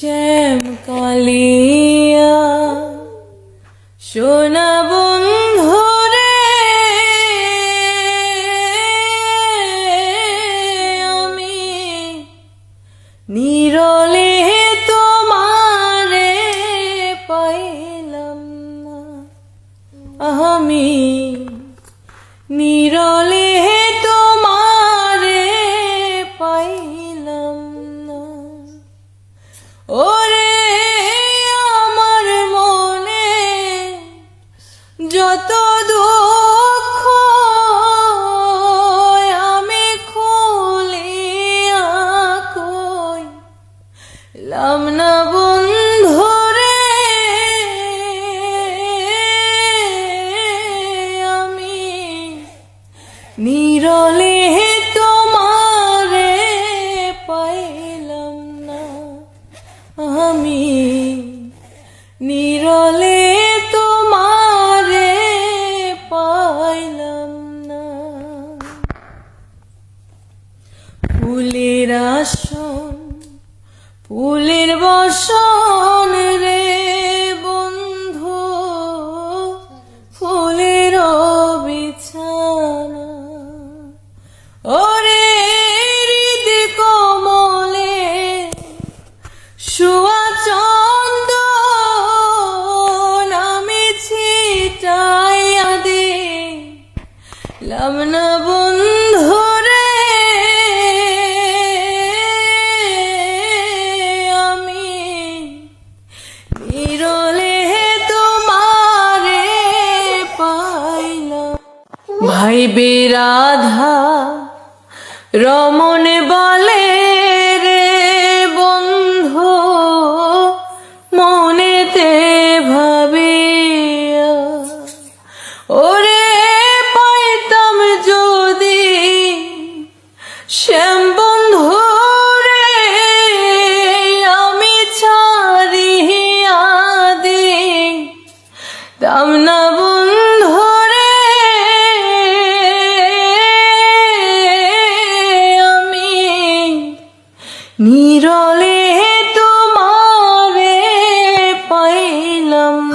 শ্যাম কালিয়া সোনা বন্ধু আমি নিরলে তোমারে পাইলাম না। আমি নিরলে যত দুঃখ আমি খুলিয়া কই লাম না বন্ধু আমি নিরলে তোমারে পাইলাম না। আমি নিরলে ফুলের আসন, ফুলের বসন রে বন্ধু, ফুলের বিছানা। ওরে হৃদ কমলে শুয়া চন্দন আমি ছিটাইয়া দে লামনা বন্ধু ভাই বেরাধা রমন বলে রে বন্ধু, মনেতে ভাবিয়া। ওরে পাইতাম যদি শ্যাম বন্ধু রে, আমি ছাড়িয়া দিই দাম না তোমারে পাইলাম।